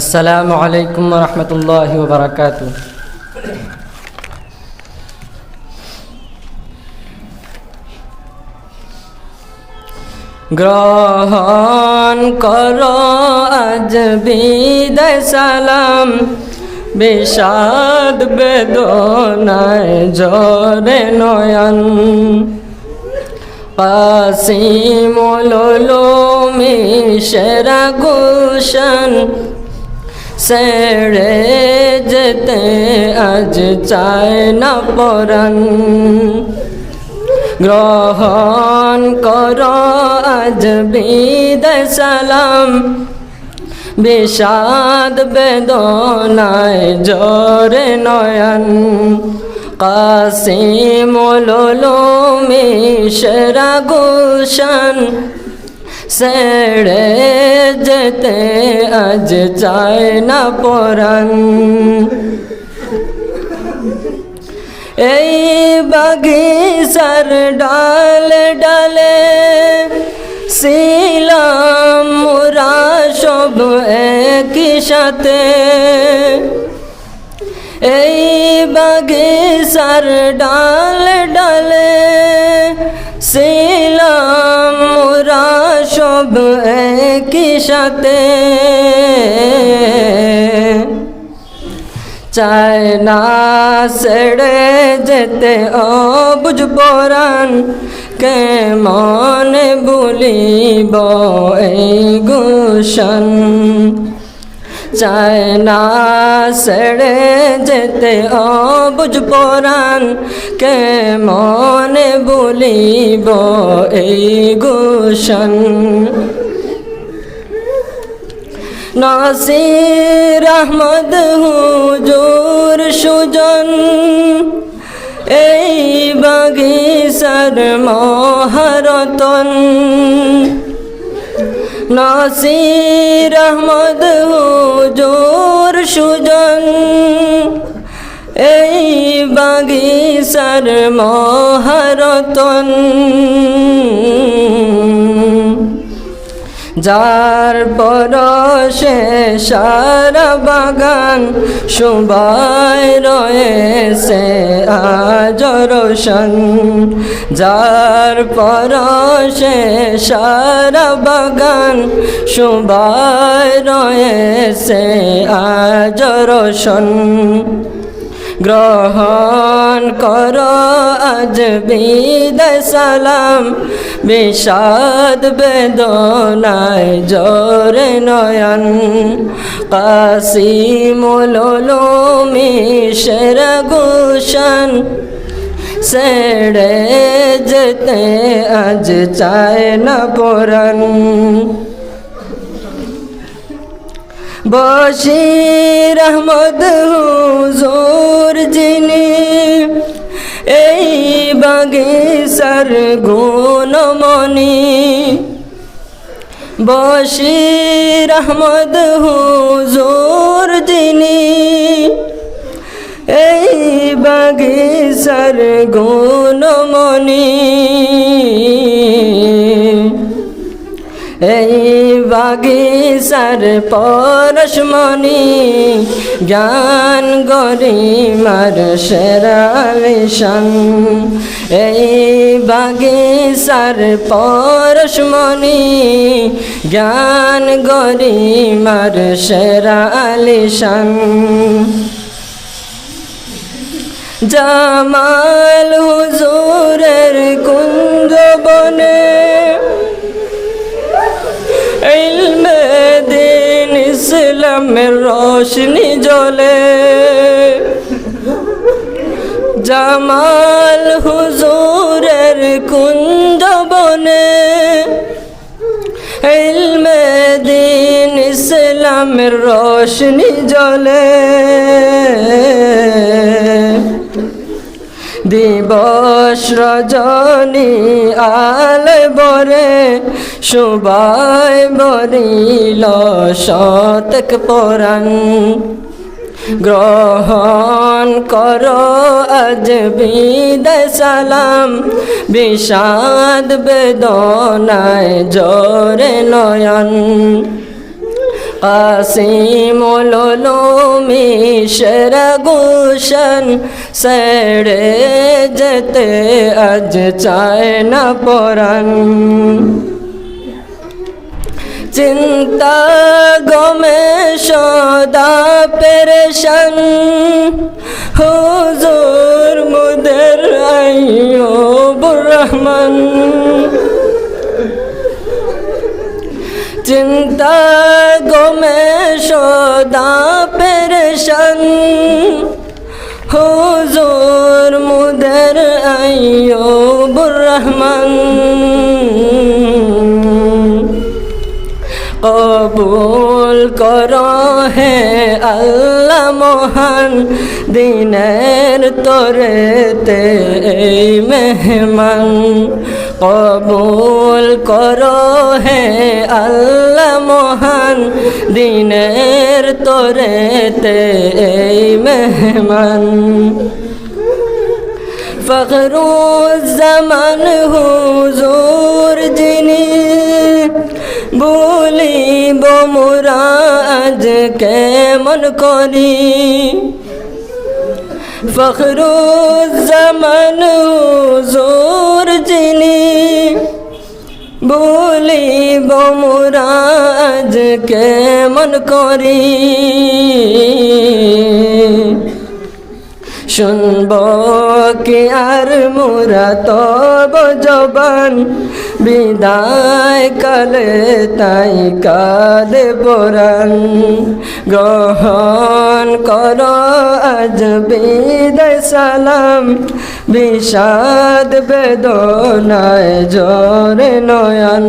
আসসালামু আলাইকুম রহমতুল্লাহ বারাকাত গ্রহণ কর আজ বিদায় সালাম। বিষাদ বেদনায় জরে নয়ন। কাসিমুলুমি সেরা গুলশন। সেড়ে যেতে আজ চায় না পরাণ। গ্রহণ কর আজ বিদায় সালাম। বিষাদ বেদনায় জোরে নয়ন। কাসিমুলুমি সেরা গুলশন। সেড়ে যেতে আজ চায় না পরাণ। এই বাগিচার ডাল ডালে শিলাম মোরা সব একই সাথে। এই বাগিচার ডাল ডালে শিলাম সব একই সাথে। চায় না সেড়ে যেতে অবুঝ পরাণ কে মনে বলিব এই গুষণ? চায় না সেড়ে যেতে অবুঝ পরাণ কে মনে বলিব এই গুষণ নাসির আহমদ হুজুর সুজন এই বাগিসার মহারতন। নাসির আহমদ হুজুর সুজন এই বাগিসার মহারতন। যার পরশে সারা বাগান সুবাই রয়েছে আজ রোশন। যার পরশে সারা বাগান সুবাই রয়েছে আজ রোশন। গ্রহণ কর আজ বিদায় সালাম। বিষাদ বেদনায় জোরে নয়ন। কাসিমুলুমি শের গুশন। সেড়ে যেতে আজ চায় না পরাণ। বশির আহমদ হুজুর যিনি এই বাগিসার গুণমণি। বশির আহমদ হুজুর যিনি এই বাগিসার গুণমণি। এই বাগিসার পরশমণি। জ্ঞান গরিমার সেরালিশন এই বাগিসার পরশমণি জ্ঞান গরিমার সেরালিশন জামাল হুজুরের কুঞ্জ বনে ইলমে ইসলামের রোশনি জ্বলে। জামাল হুজুরের কুঞ্জ বনে ইলমে দিন ইসলামের রোশনি জ্বলে। দিবস রজনী আল বরে সুবাই বরিল শতক পরাণ গ্রহণ কর আজ বিদায় সালাম। বিষাদ বেদনায় জোরে নয়ন। কাসিমুল উলুমি শের গুশন সেড়ে যেতে আজ চায় না পরান চিন্তা গমে সদা পেরেশন। হুজুর মুদের আইয়ুবুর রহমান। চিন্তা গমে সদা পেরেশন। হুজুর মুদের আইয়ুবুর রহমান। কর হে আল্লাহ মহান, দিনের তোরেতে এই মেহমান। কবুল কর হে আল্লাহ মহান, দিনের তোরেতে এই মেহমান। ফখরুজ্জামান হুজুর বলিব মোরা আজ কেমন করি? ফখরুজ্জামান হুজুর যিনি বলিব মোরা আজ কেমন করি? শুনব কি আর মোরা তব জবান বিদায় কালে তাই কালে বরান। গ্রহণ কর আজ বিদায় সালাম। বিষাদ বেদনায় জরে নয়ন।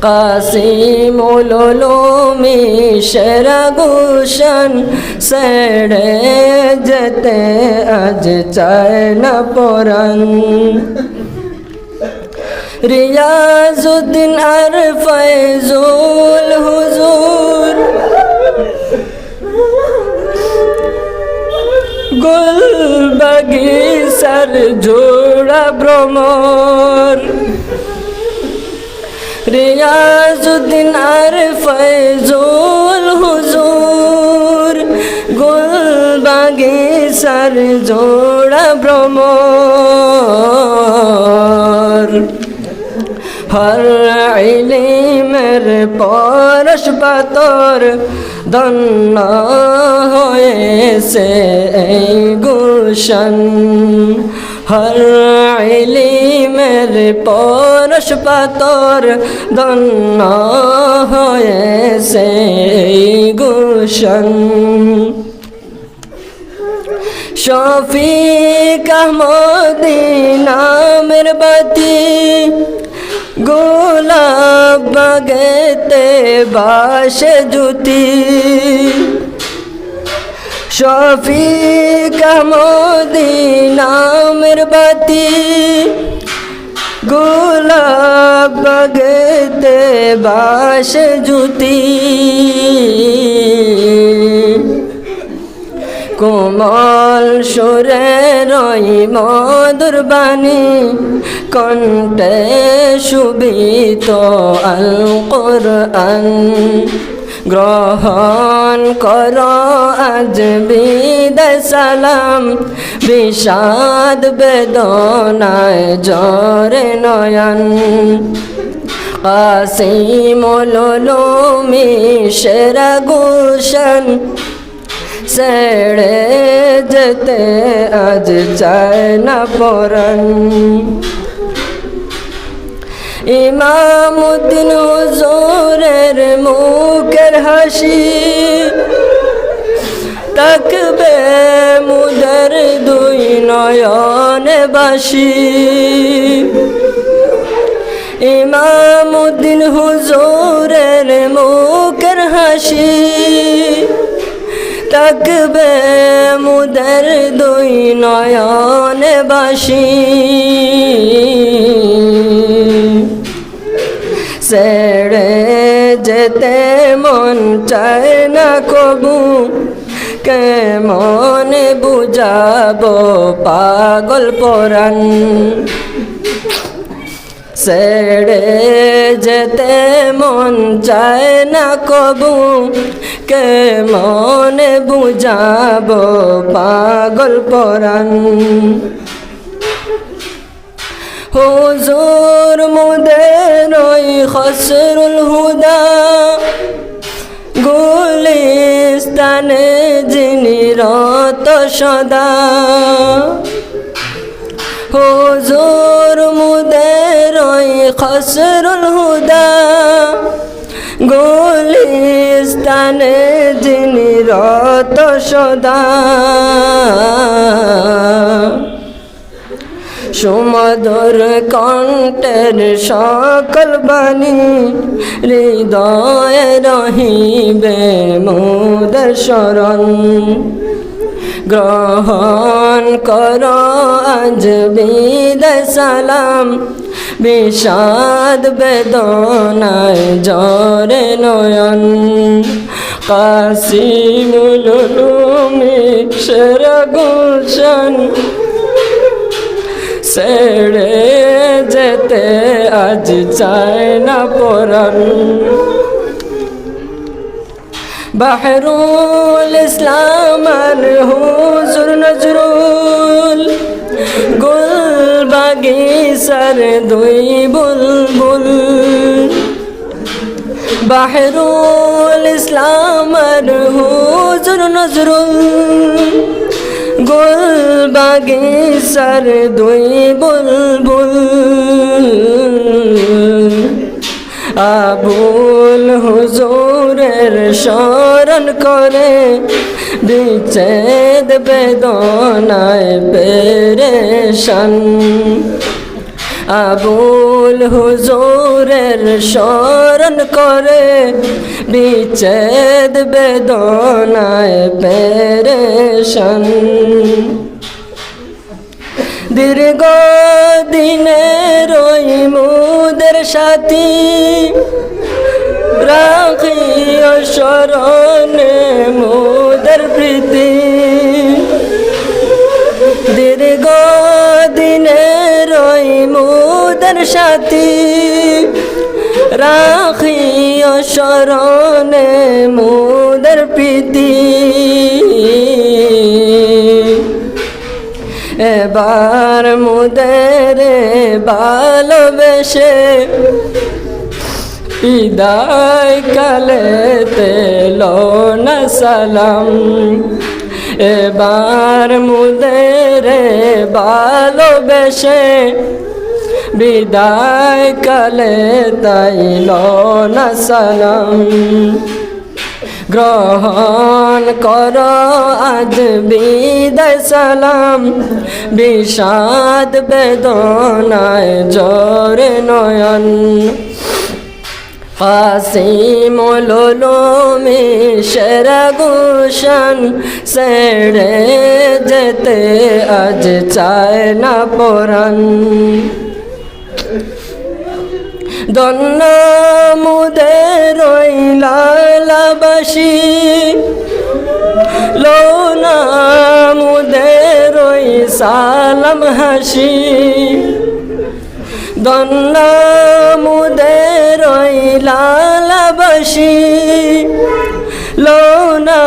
কাসিমুল উলুমি শেরা গুশন সেড়ে যেতে আজ চায় না পরান রিয়াজুদ্দিন আর ফয়জুল হুজুর। গুল বাগিসার জোড়া ভ্রমর। রিয়াজুদ্দিন আর ফয়জুল হুজুর। গুল বাগিসার জোড়া ভ্রমর। হর পরশ পাতর দন্ন হয়েছে এই গুলশন। হর ইলিমের পরশ পাতর দন্ন হয়েছে এই গুলশন। শফিক আহমদি নামের বাতি গোলাপ বাগেতে বাসে জুতি শফিক আহমদি নামের বাতি। গোলাপ বাগেতে বাসে জুতি কোমল সুরে রই মধুর বাণী কণ্ঠে সুবিত আল কোরআন গ্রহণ কর আজ বিদায় সালাম। বিষাদ বেদনায় জরে নয়ন। কাসিমুল উলুমি শেরা গুশন সেড়ে যেতে আজ চায় না পরন ইমামুদ্দিন হুজুরের মুখের হাসি, তাকবে মুদের দুই নয়নে বাসি ইমামুদ্দিন হুজুরের মুখের হাসি, তাকবে মুদের দুই নয়নে বাসি সেড়ে যেতে মন চায় না কবু। কেমন বুঝাবো পাগল পরাণ। ছেড়ে যেতে মন চায় না কবু। কে মনে বুঝাবো পাগল পরাণ। হুজুর মুদের ওই খসরুল হুদা গুলিস্তানে যিনি রত সদা হুজুর মুদের ওই খসরুল হুদা গুলিস্তানে যিনি রত সদা সুমধুর কণ্ঠের সকল বাণী হৃদয়ে রহিবে মুদর শরণ গ্রহণ কর আজ বিদায় সালাম, বিষাদ বেদনায় জরে নয়ন। কাশিমুল লুমি শের গুলশন ছেড়ে যেতে আজ চায় না পরাণ। বাহরুল ইসলাম হুজুর নজরুল গুল বাগিসার দুই বুলবুল। বাহরুল ইসলাম হুজুর নজরুল গুল সার দুই বুলবুল। আবুল হুজুরের শরণ করে বিচ্ছেদ বেদনায় পেরেশান। আবুল হুজুরের স্মরণ করে, বিচ্ছেদ বেদনায় পেরেশান। দীর্ঘ দিনের ওই মুদের সাথী রাখি স্মরণে মুদের মুদের সাথী রাখি স্মরণে মুদের প্রীতি। এবার মুদের ভালোবেসে বিদায় কালে তেল না সালাম। এবার মুদের ভালোবেসে বিদায় কালে তাইল না সালাম। গ্রহণ কর আজ বিদায় সালাম। বিষাদ বেদনায় জোরে নয়ন। কাসিম লোমি গুষণ সেড়ে যেতে আজ চায় না পরাণ। দন্ন মুদের লালাবাসী লোনা মুদের সালাম হাসি। দন্ন মুদের লালাবাসী লোনা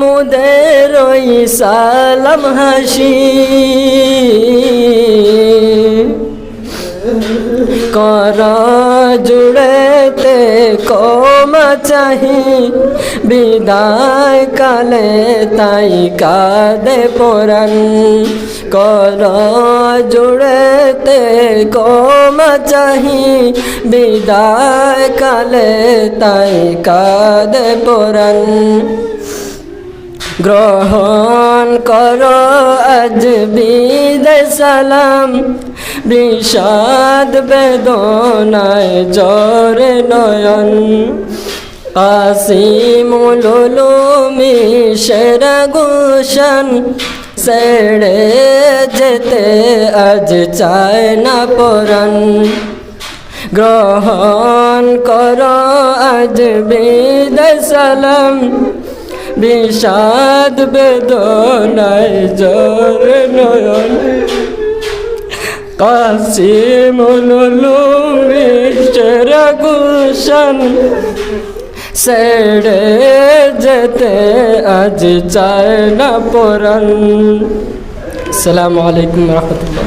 মুদের সালাম হাসি। কর জুড়েতে কমা চাহি। বিদায় কালে তাই কাদে পরাণ। কর জুড়েতে কমা চাহি। বিদায় কালে তাই কাদে পরাণ। গ্রহণ কর, আজ বিদায় সালাম। বিষাদ বেদনায় জরে নয়ন। আসিমুলুমি শের গুষণ সেড়ে যেতে আজ চায় না পরাণ। গ্রহণ কর আজ বিদায় সালাম, বিষাদ বেদনায় জর নয়ন। কাসিমুলুমি সেরা গুলশান সেড়ে যেতে আজ চায় না পরান আলাইকুম রহমতুল্লাহ।